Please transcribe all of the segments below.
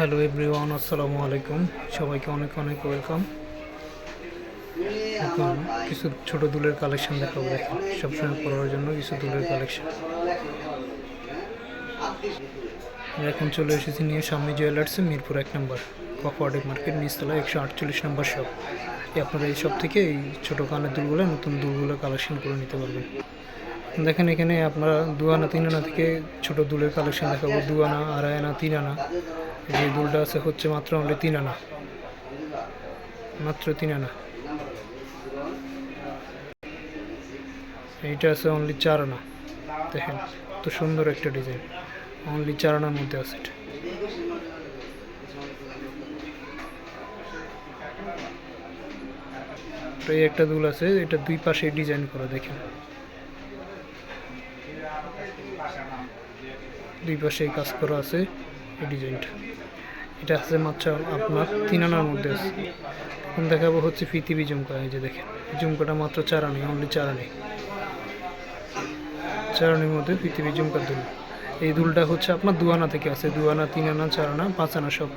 Hello everyone, আসসালামু আলাইকুম। সবাইকে অনেক অনেক ওয়েলকাম। এখন কিছু ছোট দুলের কালেকশন দেখাবো, দেখেন, সবসময় পড়ার জন্য কিছু দুলের কালেকশন। এখন চলে এসেছি নিয়ে স্বামী জুয়েলার্সে, মিরপুর এক নম্বর কফওয়ার্ডে মার্কেট, নিচতলা একশো আটচল্লিশ নম্বর শপ আপনারা এই শপ থেকে এই ছোটো কানের দুলগুলো, নতুন দুলগুলো কালেকশন করে নিতে পারবেন। দেখেন এখানে আপনারা দু আনা তিন আনা থেকে ছোট দুলের কালেকশন দেখাবো। দু আনা আড়াই আনা তিন আনা যে দুলটা আছে, হচ্ছে মাত্র অনলি তিন আনা মাত্র তিন আনা এইটা আছে অনলি চার আনা দেখেন তো সুন্দর একটা ডিজাইন অনলি চার আনার মধ্যে আছে এটা। এই একটা দুল আছে, এটা দুই পাশে ডিজাইন করা, দেখেন। দুই পাশে কাজ করা আছে, এই ডিজাইনটা। এটা আছে মাত্র আপনার তিন আনার মধ্যে আছে। এখন দেখাবো হচ্ছে পৃথিবী ঝুমকা এই যে দেখেন, এই ঝুমকাটা মাত্র চার আনি অনলি চার আনি। চার আনির মধ্যে পৃথিবী ঝুমকার দুল। এই দুলটা হচ্ছে আপনার দু আনা থেকে আছে, দু আনা, তিন আনা, চার আনা, পাঁচ আনা সব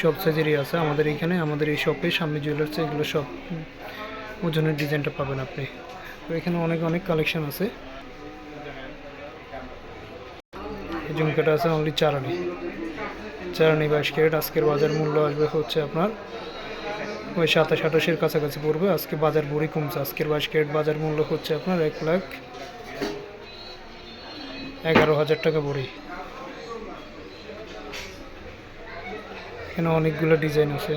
সব সাইজেরই আছে। আমাদের এখানে, আমাদের এই শপে সামনে জুয়েলার্সে এগুলো সব ওজনের ডিজাইনটা পাবেন আপনি। এখানে অনেক অনেক কালেকশন আছে। এই ঝুমকাটা আছে অনলি চারানি চারানি বাইশ ক্যারেট আজকের বাজার মূল্য আসবে হচ্ছে আপনার ওই সাতাশ, আঠাশের কাছাকাছি পড়বে। আজকে বাজার বড়ি কমছে। আজকের বাইশ ক্যারেট বাজার মূল্য হচ্ছে আপনার এক লাখ এগারো হাজার টাকা বড়ি এখানে অনেকগুলো ডিজাইন আছে।